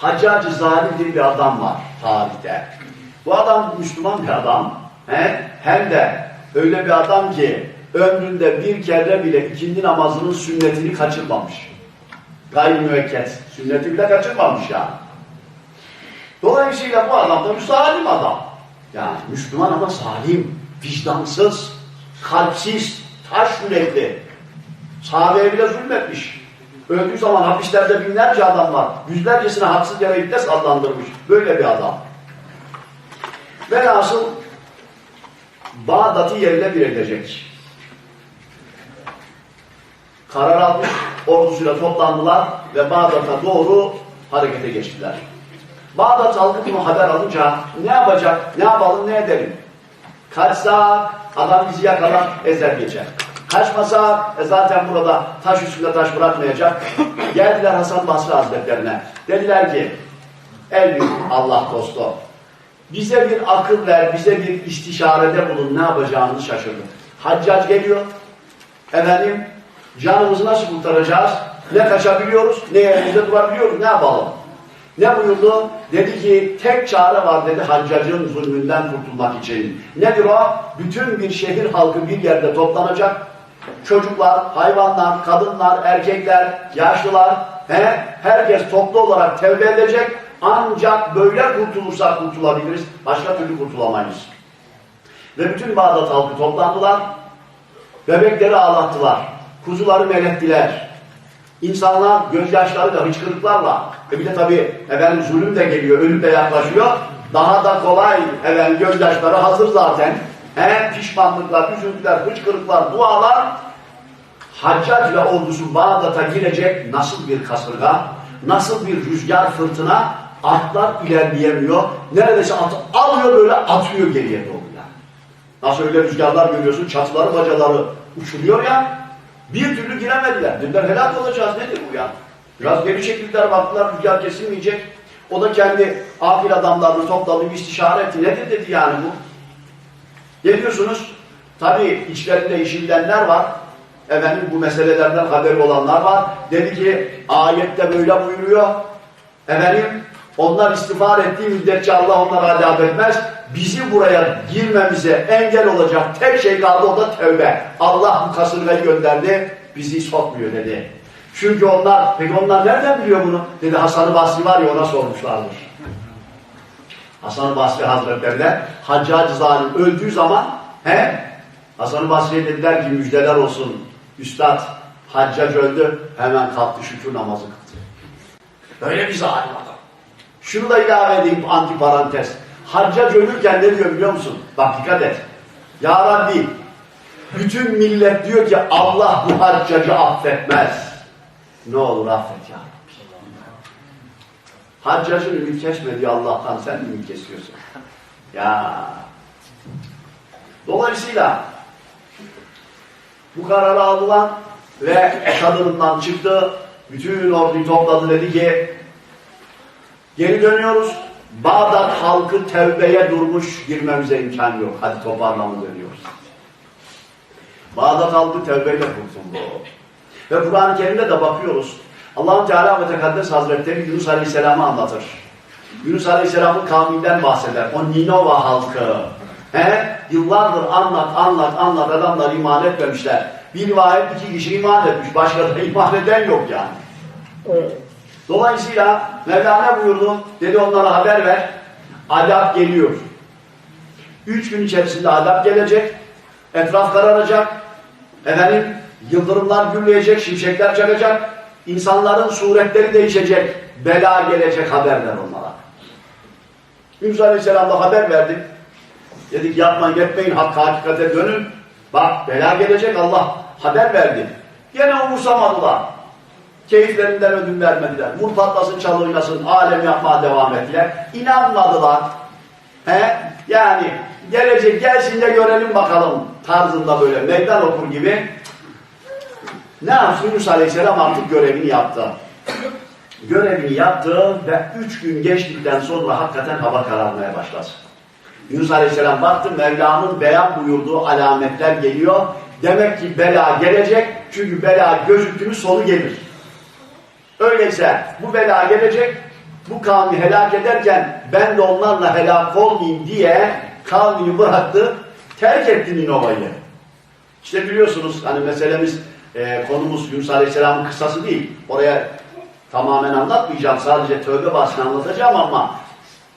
Haccac-ı Zalim diye bir adam var tarihte. Bu adam Müslüman bir adam. He? Hem de öyle bir adam ki ömründe bir kere bile ikindi namazının sünnetini kaçırmamış. Gayri müekket. Sünneti bile kaçırmamış yani. Dolayısıyla bu adam da bir zalim adam. Yani Müslüman ama zalim, vicdansız, kalpsiz, taş yürekli. Sahabeye bile zulmetmiş. Öldüğü zaman hapislerde binlerce adam var. Yüzlercesine haksız yere iple sallandırmış. Böyle bir adam. Velhasıl Bağdat'ı yerle bir edecek. Karar almış, ordusuyla toplandılar ve Bağdat'a doğru harekete geçtiler. Bağdat halkı bunu haber alınca ne yapacak, ne yapalım, ne edelim? Kaçsak adam bizi yakalar, ezer geçer. Kaçmasa e zaten burada taş üstünde taş bırakmayacak. Geldiler Hasan Basri Hazretlerine. Dediler ki, ey Allah dostu, bize bir akıl ver, bize bir istişarede bulun, ne yapacağımızı şaşırdık. Haccac geliyor, efendim canımızı nasıl kurtaracağız? Ne kaçabiliyoruz, ne yerimizde durabiliyoruz, ne yapalım? Ne buyurdu? Dedi ki tek çare var dedi haccacın zulmünden kurtulmak için. Nedir o? Bütün bir şehir halkı bir yerde toplanacak. Çocuklar, hayvanlar, kadınlar, erkekler, yaşlılar, he, herkes toplu olarak tevbe edecek. Ancak böyle kurtulursak kurtulabiliriz. Başka türlü kurtulamayız. Ve bütün Bağdat halkı toplandılar. Bebekleri ağlattılar. Kuzuları melettiler. İnsanlar gözyaşlarıyla, hıçkırıklarla, e bir de tabii efendim zulüm de geliyor, ölüm de yaklaşıyor. Daha da kolay efendim gözyaşları hazır zaten. He, pişmanlıklar, üzüntüler, hıçkırıklar, dualar Haccac ve ordusu Bağdat'a girecek nasıl bir kasırga, nasıl bir rüzgar fırtına, atlar ilerleyemiyor. Neredeyse atı alıyor böyle atıyor geriye doğru. Yani. Nasıl öyle rüzgarlar görüyorsun, çatıları bacaları uçuruyor ya, bir türlü giremediler. Dediler helak olacağız nedir bu ya? Biraz geri çekildiler baktılar rüzgar kesilmeyecek. O da kendi afil adamlarını topladı bir istişare etti. Nedir dedi yani bu? Geliyorsunuz tabii içlerinde işi bilenler var. Efendim bu meselelerden haberi olanlar var. Dedi ki ayette böyle buyuruyor. Efendim onlar istiğfar ettiği müddetçe Allah onlara azap etmez. Bizi buraya girmemize engel olacak tek şey kaldı o da tövbe. Allah bu kasırgayı gönderdi bizi sokmuyor dedi. Çünkü onlar, peki onlar nereden biliyor bunu? Dedi Hasan-ı Basri var ya ona sormuşlardır. Hasan-ı Basri Hazretlerine Haccacı Zalim öldüğü zaman he, Hasan-ı Basri'ye dediler ki müjdeler olsun. Üstad Haccac öldü hemen kalktı şükür namazı kıldı. Böyle bir zalim adam. Şunu da ilave edeyim antiparantez. Haccac ölürken ne diyor biliyor musun? Bak dikkat et. Ya Rabbi bütün millet diyor ki Allah bu haccacı affetmez. Ne olur affet ya Rabbi. Haccacın ümit kesmediği Allah'tan sen ümit kesiyorsun. Ya. Dolayısıyla bu kararı aldılar ve kadınından çıktı. Bütün orduyu topladı dedi ki geri dönüyoruz. Bağdat halkı tevbeye durmuş girmemize imkan yok. Hadi toparlanın dönüyoruz. Bağdat halkı tevbeyle kurtuldu. Ve Kur'an-ı Kerim'de de bakıyoruz. Allah Teala ve Tekaddes Hazretleri Yunus Aleyhisselam'ı anlatır. Yunus Aleyhisselam'ın kavminden bahseder. O Ninova halkı. He? Yıllardır anlat, anlat, anlat adamlar iman etmemişler. Bir rivayet iki kişi iman etmiş. Başka da iman eden yok yani. Dolayısıyla Mevlana buyurdu. Dedi onlara haber ver. Adap geliyor. Üç gün içerisinde adap gelecek. Etraf kararacak. Efendim yıldırımlar gürleyecek, şimşekler çakacak. İnsanların suretleri değişecek. Bela gelecek haber ver onlara. Yunus Aleyhisselam'da haber verdik. Dedik yapmayın etmeyin hakka hakikate dönün. Bak bela gelecek Allah haber verdi. Gene umursamadılar. Keyiflerinden ödün vermediler. Vur patlasın çal oynasın alem yapmaya devam ettiler. İnanmadılar. He? Yani gelecek gelsin de görelim bakalım tarzında böyle meydan okur gibi. Ne yaptı Yunus Aleyhisselam artık görevini yaptı. Görevini yaptı ve üç gün geçtikten sonra hakikaten hava kararmaya başladı. Yunus Aleyhisselam baktı Mevla'nın beyan buyurduğu alametler geliyor. Demek ki bela gelecek. Çünkü bela gözüktü mü sonu gelir. Öyleyse bu bela gelecek. bu kavmi helak ederken ben de onlarla helak olmayayım diye kavmini bıraktı, terk etti Ninova'yı. İşte biliyorsunuz hani meselemiz, e, konumuz Yunus Aleyhisselam'ın kıssası değil. Oraya tamamen anlatmayacağım. Sadece tövbe bahsini anlatacağım ama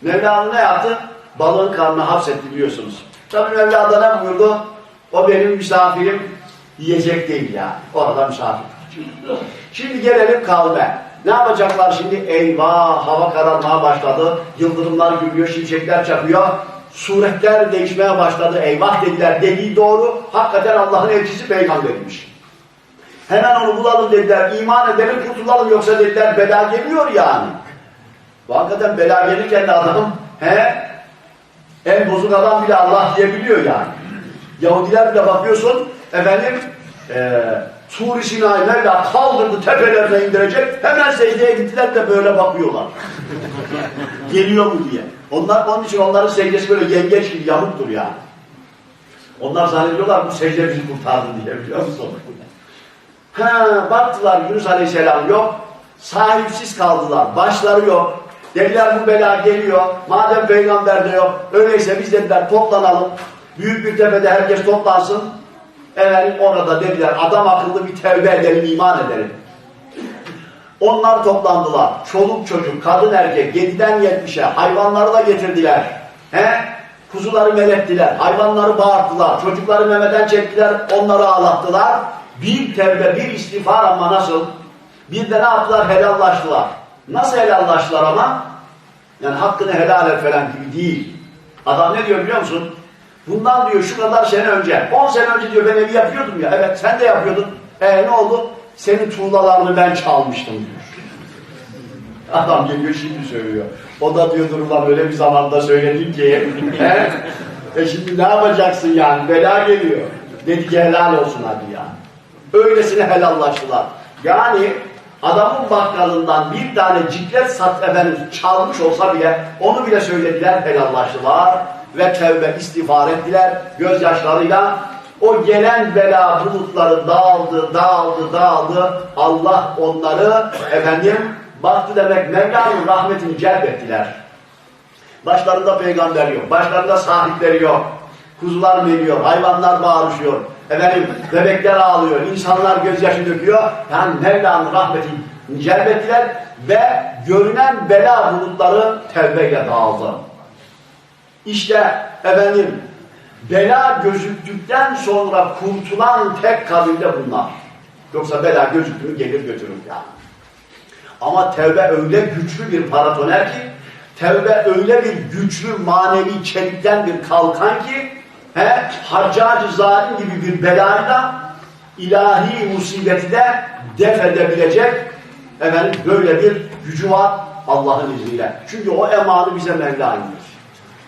Mevla'nın ne yaptı? Balığın karnına hapsetti biliyorsunuz. Tabii Mevla da ne buyurdu? O benim misafirim yiyecek değil ya. Orada misafir. Şimdi gelelim kavme. Ne yapacaklar şimdi? Eyvah hava kararmaya başladı. Yıldırımlar gülüyor, şimşekler çakıyor. Suretler değişmeye başladı. Eyvah dediler. Dediği doğru. Hakikaten Allah'ın elçisi peygambermiş. Hemen onu bulalım dediler. İman edelim kurtulalım yoksa dediler bela geliyor yani. Hakikaten bela gelirken de adam he, en bozuk adam bile Allah diyebiliyor yani. Yahudiler bile bakıyorsun efendim e, Tur-i Sina'yı Mevla kaldırdı tepelerine indirecek hemen secdeye gittiler de böyle bakıyorlar. Geliyor mu diye. Onlar onun için onların secdesi böyle yengeç gibi yamuktur yani. Onlar zannediyorlar bu secde bizi kurtardı diye biliyor musun? Ha, baktılar Yunus Aleyhisselam yok. Sahipsiz kaldılar. Başları yok. Dediler bu bela geliyor. Madem peygamber de yok. Öyleyse biz dediler toplanalım. Büyük bir tepede herkes toplansın. Efendim orada dediler adam akıllı bir tevbe edelim, iman edelim. Onlar toplandılar. Çoluk çocuk, kadın erkek, 7'den 70'e hayvanları da getirdiler. He? Kuzuları melettiler, hayvanları bağırttılar, çocukları memeden çektiler, onları ağlattılar. Bir tevbe, bir istiğfar ama nasıl? Bir de ne yaptılar? Helallaştılar. Nasıl helallaştılar ama? Yani hakkını helal et falan gibi değil. Adam ne diyor biliyor musun? Bundan diyor şu kadar sene önce, 10 sene önce diyor ben evi yapıyordum ya. Evet sen de yapıyordun. E ne oldu? Senin tuğlalarını ben çalmıştım diyor. Adam geliyor şimdi söylüyor. O da diyordur ulan öyle bir zamanda söyledin ki. e şimdi ne yapacaksın yani? Bela geliyor. Dedi ki helal olsun hadi ya. Öylesine helallaştılar. Yani adamın bakkalından bir tane ciklet sat efendim çalmış olsa bile onu bile söylediler helallaştılar ve tevbe istiğfar ettiler gözyaşlarıyla o gelen bela bulutları dağıldı, dağıldı, dağıldı. Allah onları efendim baktı demek Mevla'nın rahmetini celbettiler. Başlarında peygamber yok, başlarında sahipleri yok. Kuzular veriyor, hayvanlar bağırışıyor. Efendim bebekler ağlıyor, insanlar gözyaşı döküyor. Yani Mevla'nın rahmetini celbettiler ve görünen bela bulutları tevbeyle dağıldı. İşte efendim bela gözüktükten sonra kurtulan tek kabile bunlar. Yoksa bela gözüktü gelir götürür yani. Ama tevbe öyle güçlü bir paratoner ki, tevbe öyle bir güçlü manevi çelikten bir kalkan ki, he, haccacı zalim gibi bir belayla ilahi musibeti de def edebilecek efendim böyle bir gücü var Allah'ın izniyle. Çünkü o emanı bize Mevla.